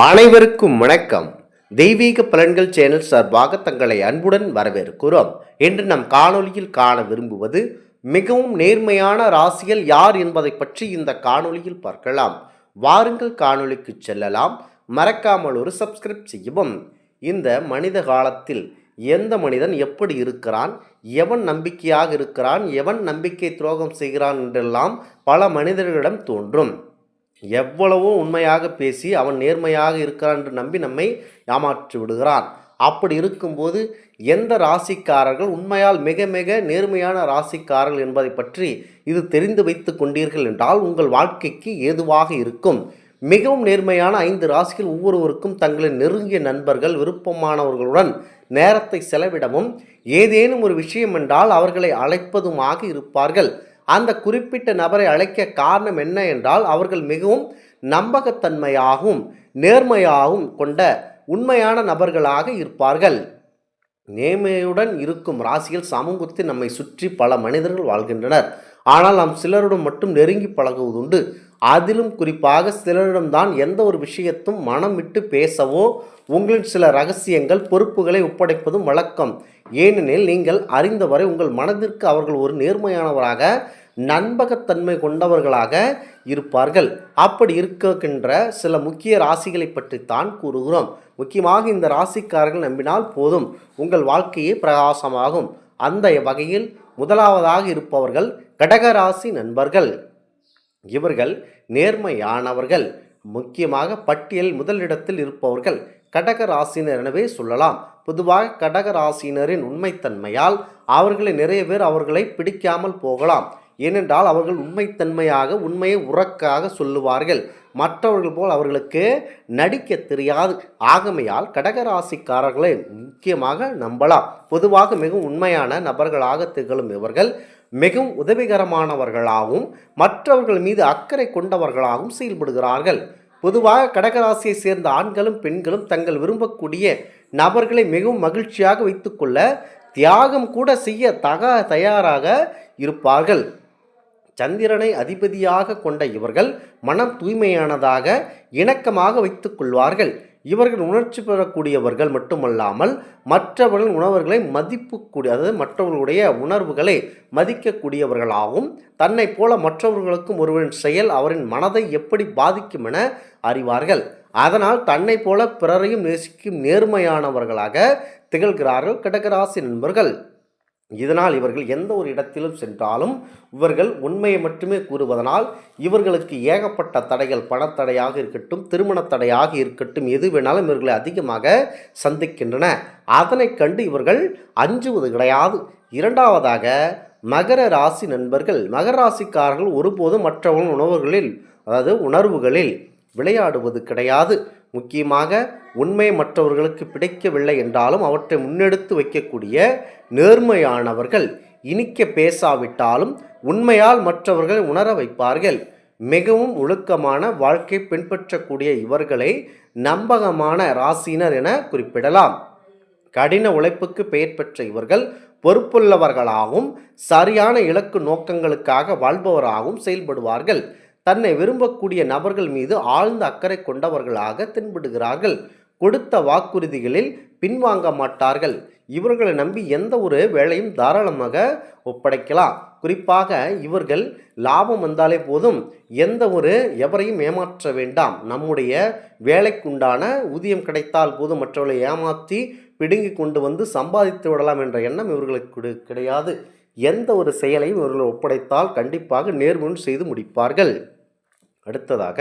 அனைவருக்கும் வணக்கம். தெய்வீக பலன்கள் சேனல் சார்பாக தங்களை அன்புடன் வரவேற்கிறோம். இன்று நம் காணொலியில் காண விரும்புவது மிகவும் நேர்மையான ராசிகள் யார் என்பதை பற்றி இந்த காணொலியில் பார்க்கலாம். வாருங்கள் காணொலிக்கு செல்லலாம். மறக்காமல் ஒரு சப்ஸ்கிரைப் செய்யவும். இந்த மனித காலத்தில் எந்த மனிதன் எப்படி இருக்கிறான் எவன் நம்பிக்கையாக இருக்கிறான் எவன் நம்பிக்கை துரோகம் செய்கிறான் என்றெல்லாம் பல மனிதர்களிடம் தோன்றும். எவ்வளவோ உண்மையாக பேசி அவன் நேர்மையாக இருக்கிறான் என்று நம்பி நம்மை ஏமாற்றி விடுகிறான். அப்படி இருக்கும்போது எந்த ராசிக்காரர்கள் உண்மையால் மிக மிக நேர்மையான ராசிக்காரர்கள் என்பதை பற்றி இது தெரிந்து வைத்து கொண்டீர்கள் என்றால் உங்கள் வாழ்க்கைக்கு ஏதுவாக இருக்கும். மிகவும் நேர்மையான ஐந்து ராசிகள் ஒவ்வொருவருக்கும் தங்களின் நெருங்கிய நண்பர்கள் விருப்பமானவர்களுடன் நேரத்தை செலவிடவும் ஏதேனும் ஒரு விஷயம் என்றால் அவர்களை அழைப்பதுமாக இருப்பார்கள். அந்த குறிப்பிட்ட நபரை அழைக்க காரணம் என்ன என்றால் அவர்கள் மிகவும் நம்பகத்தன்மையாகவும் நேர்மையாகவும் கொண்ட உண்மையான நபர்களாக இருப்பார்கள். நேர்மையுடன் இருக்கும் ராசியில் சமூகத்தில் நம்மை சுற்றி பல மனிதர்கள் வாழ்கின்றனர். ஆனால் நாம் சிலருடன் மட்டும் நெருங்கி பழகுவதுண்டு. அதிலும் குறிப்பாக சிலரிடம்தான் எந்த ஒரு விஷயத்தும் மனம் விட்டு பேசவோ உங்களின் சில ரகசியங்கள் பொறுப்புகளை ஒப்படைப்பதும் வழக்கம். ஏனெனில் நீங்கள் அறிந்தவரை உங்கள் மனதிற்கு அவர்கள் ஒரு நேர்மையானவராக நண்பகத்தன்மை கொண்டவர்களாக இருப்பார்கள். அப்படி இருக்கின்ற சில முக்கிய ராசிகளை பற்றித்தான் கூறுகிறோம். முக்கியமாக இந்த ராசிக்காரர்கள் நம்பினால் போதும். உங்கள் வாழ்க்கையே பிரகாசமாகும். அந்த வகையில் முதலாவதாக இருப்பவர்கள் கடகராசி நண்பர்கள். இவர்கள் நேர்மையானவர்கள். முக்கியமாக பட்டியல் முதலிடத்தில் இருப்பவர்கள். கடக ராசினர் எனவே சொல்லலாம். பொதுவாக கடகராசினரின் உண்மைத்தன்மையால் அவர்களை நிறைய பேர் அவர்களை பிடிக்காமல் போகலாம். ஏனென்றால் அவர்கள் உண்மைத்தன்மையாக உண்மையை உறக்காக சொல்லுவார்கள். மற்றவர்கள் போல் அவர்களுக்கு நடிக்க தெரியாது. ஆகமையால் கடகராசிக்காரர்களை முக்கியமாக நம்பலாம். பொதுவாக மிகவும் உண்மையான நபர்களாக திகழும் இவர்கள் மிகவும் உதவிகரமானவர்களாகவும் மற்றவர்கள் மீது அக்கறை கொண்டவர்களாகவும் செயல்படுகிறார்கள். பொதுவாக கடகராசியை சேர்ந்த ஆண்களும் பெண்களும் தங்கள் விரும்பக்கூடிய நபர்களை மிகவும் மகிழ்ச்சியாக வைத்துக்கொள்ள தியாகம் கூட செய்ய தக தயாராக இருப்பார்கள். சந்திரனை அதிபதியாக கொண்ட இவர்கள் மனம் தூய்மையானதாக இணக்கமாக வைத்துக் கொள்வார்கள். இவர்கள் உணர்ச்சி பெறக்கூடியவர்கள் மட்டுமல்லாமல் மற்றவர்கள் உணர்வுகளை மதிப்புக்கூடிய அதாவது மற்றவர்களுடைய உணர்வுகளை மதிக்கக்கூடியவர்களாகவும் தன்னை போல மற்றவர்களுக்கும் ஒருவரின் செயல் அவரின் மனதை எப்படி பாதிக்கும் என அறிவார்கள். அதனால் தன்னை போல பிறரையும் நேசிக்கும் நேர்மையானவர்களாக திகழ்கிறார்கள் கடகராசி நண்பர்கள். இதனால் இவர்கள் எந்த ஒரு இடத்திலும் சென்றாலும் இவர்கள் உண்மையை மட்டுமே கூறுவதனால் இவர்களுக்கு ஏகப்பட்ட தடைகள் பணத்தடையாக இருக்கட்டும் திருமணத் தடையாக இருக்கட்டும் எது வேணாலும் இவர்களை அதிகமாக சந்திக்கின்றன. அதனை கண்டு இவர்கள் அஞ்சுவது கிடையாது. இரண்டாவதாக மகர ராசி நண்பர்கள் மகர ராசிக்காரர்கள் ஒருபோதும் மற்றவர்கள் உணவுகளில் அதாவது உணர்வுகளில் விளையாடுவது கிடையாது. முக்கியமாக உண்மை மற்றவர்களுக்கு பிடிக்கவில்லை என்றாலும் அவற்றை முன்னெடுத்து வைக்கக்கூடிய நேர்மையானவர்கள் இனிக்க பேசாவிட்டாலும் உண்மையால் மற்றவர்கள் உணர வைப்பார்கள். மிகவும் ஒழுக்கமான வாழ்க்கை பின்பற்றக்கூடிய இவர்களை நம்பகமான ராசினர் என குறிப்பிடலாம். கடின உழைப்புக்கு பெயர் பெற்ற இவர்கள் பொறுப்புள்ளவர்களாகவும் சரியான இலக்கு நோக்கங்களுக்காக வாழ்பவராகவும் செயல்படுவார்கள். தன்னை விரும்பக்கூடிய நபர்கள் மீது ஆழ்ந்த அக்கறை கொண்டவர்களாக தென்படுகிறார்கள். கொடுத்த வாக்குறுதிகளில் பின்வாங்க மாட்டார்கள். இவர்களை நம்பி எந்த ஒரு வேலையும் தாராளமாக ஒப்படைக்கலாம். குறிப்பாக இவர்கள் லாபம் வந்தாலே போதும். எந்த ஒரு எவரையும் ஏமாற்ற வேண்டாம். நம்முடைய வேலைக்குண்டான ஊதியம் கிடைத்தால் போதும். மற்றவர்களை ஏமாற்றி பிடுங்கி கொண்டு வந்து சம்பாதித்து விடலாம் என்ற எண்ணம் இவர்களுக்கு கிடையாது. எந்த ஒரு செயலையும் இவர்கள் ஒப்படைத்தால் கண்டிப்பாக நேர்முன் செய்து முடிப்பார்கள். அடுத்ததாக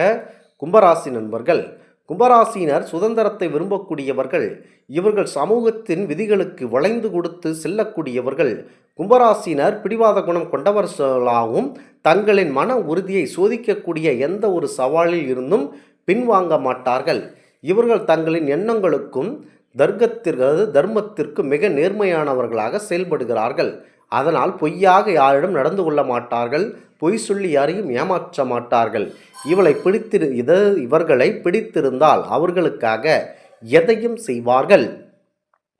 கும்பராசி நண்பர்கள். கும்பராசினர் சுதந்திரத்தை விரும்பக்கூடியவர்கள் இவர்கள் சமூகத்தின் விதிகளுக்கு வளைந்து கொடுத்து செல்லக்கூடியவர்கள் கும்பராசினர் பிடிவாத குணம் கொண்டவர்களாகவும் தங்களின் மன உறுதியை சோதிக்கக்கூடிய எந்த ஒரு சவாலில் இருந்தும் பின்வாங்க மாட்டார்கள். இவர்கள் தங்களின் எண்ணங்களுக்கும் தர்க்கத்திற்கு அதாவது தர்மத்திற்கு மிக நேர்மையானவர்களாக செயல்படுகிறார்கள். அதனால் பொய்யாக யாரிடம் நடந்து கொள்ள மாட்டார்கள் பொய் சொல்லி யாரையும் ஏமாற்ற மாட்டார்கள். இவளை பிடித்திரு இத இவர்களை பிடித்திருந்தால் அவர்களுக்காக எதையும் செய்வார்கள்?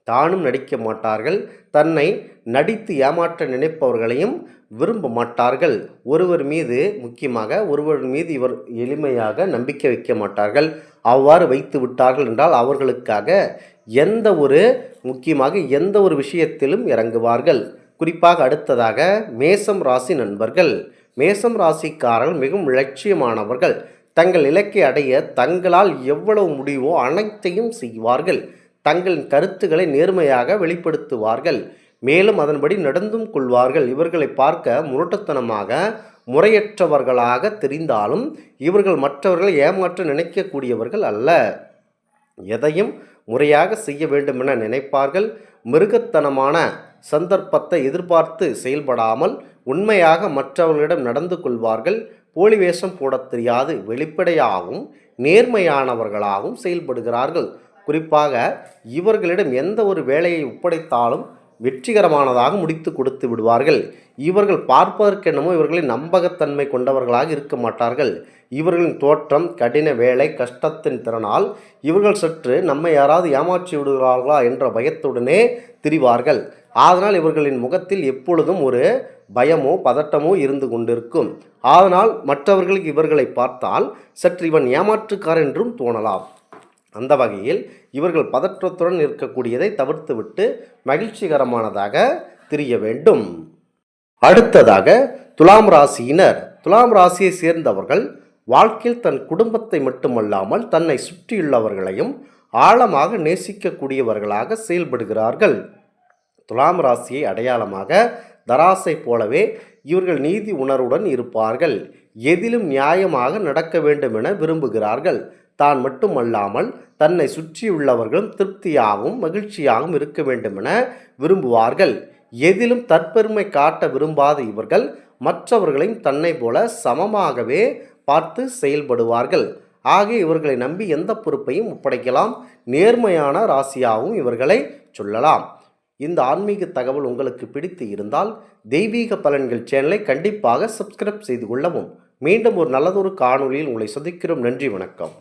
தானும் நடிக்க மாட்டார்கள் தன்னை நடித்து ஏமாற்ற நினைப்பவர்களையும் விரும்ப மாட்டார்கள். ஒருவர் மீது முக்கியமாக ஒருவர் மீது இவர் எளிமையாக நம்பிக்கை வைக்க மாட்டார்கள். அவ்வாறு வைத்து விட்டார்கள் என்றால் அவர்களுக்காக எந்த ஒரு முக்கியமாக எந்த ஒரு விஷயத்திலும் இறங்குவார்கள். குறிப்பாக அடுத்ததாக மேசம் ராசி நண்பர்கள். மேசம் ராசிக்காரர்கள் மிகவும் லட்சியமானவர்கள் தங்கள் இலக்கை அடைய தங்களால் எவ்வளவு முடிவோ அனைத்தையும் செய்வார்கள். தங்களின் கருத்துக்களை நேர்மையாக வெளிப்படுத்துவார்கள். மேலும் அதன்படி நடந்தும் கொள்வார்கள். இவர்களை பார்க்க முரட்டுத்தனமாக முறையற்றவர்களாக தெரிந்தாலும் இவர்கள் மற்றவர்களை ஏமாற்ற நினைக்கக்கூடியவர்கள் அல்ல. எதையும் முறையாக செய்ய வேண்டுமென நினைப்பார்கள். மிருகத்தனமான சந்தர்ப்பத்தை எதிர்பார்த்து செயல்படாமல் உண்மையாக மற்றவர்களிடம் நடந்து கொள்வார்கள். போலி வேஷம் போடத் தெரியாது வெளிப்படையாகவும் நேர்மையானவர்களாகவும் செயல்படுகிறார்கள். குறிப்பாக இவர்களிடம் எந்த ஒரு வேலையை ஒப்படைத்தாலும் வெற்றிகரமானதாக முடித்து கொடுத்து விடுவார்கள். இவர்கள் பார்ப்பதற்கென்னமோ இவர்களின் நம்பகத்தன்மை கொண்டவர்களாக இருக்க மாட்டார்கள். இவர்களின் தோற்றம் கடின வேலை கஷ்டத்தின் திறனால் இவர்கள் சற்று நம்மை யாராவது ஏமாற்றி விடுகிறார்களா என்ற பயத்துடனே திரிவார்கள். அதனால் இவர்களின் முகத்தில் எப்பொழுதும் ஒரு பயமோ பதட்டமோ இருந்து கொண்டிருக்கும். அதனால் மற்றவர்களுக்கு இவர்களை பார்த்தால் சற்று இவன் ஏமாற்றுக்கார் என்றும் தோணலாம். அந்த வகையில் இவர்கள் பதற்றத்துடன் இருக்கக்கூடியதை தவிர்த்துவிட்டு மகிழ்ச்சிகரமானதாக திரிய வேண்டும். அடுத்ததாக துலாம் ராசியினர். துலாம் ராசியை சேர்ந்தவர்கள் வாழ்க்கையில் தன் குடும்பத்தை மட்டுமல்லாமல் தன்னை சுற்றியுள்ளவர்களையும் ஆழமாக நேசிக்கக்கூடியவர்களாக செயல்படுகிறார்கள். துலாம் ராசியை அடையாளமாக தராசை போலவே இவர்கள் நீதி உணர்வுடன் இருப்பார்கள். எதிலும் நியாயமாக நடக்க வேண்டும் என விரும்புகிறார்கள். தான் மட்டுமல்லாமல் தன்னை சுற்றியுள்ளவர்களும் திருப்தியாகவும் மகிழ்ச்சியாகவும் இருக்க வேண்டுமென விரும்புவார்கள். எதிலும் தற்பெருமை காட்ட விரும்பாத இவர்கள் மற்றவர்களையும் தன்னை போல சமமாகவே பார்த்து செயல்படுவார்கள். ஆகிய இவர்களை நம்பி எந்த பொறுப்பையும் ஒப்படைக்கலாம். நேர்மையான ராசியாகவும் இவர்களை சொல்லலாம். இந்த ஆன்மீக தகவல் உங்களுக்கு பிடித்து இருந்தால் தெய்வீக பலன்கள் சேனலை கண்டிப்பாக சப்ஸ்கிரைப் செய்து கொள்ளவும். மீண்டும் ஒரு நல்லதொரு காணொளியில் உங்களை சந்திக்கிறோம். நன்றி வணக்கம்.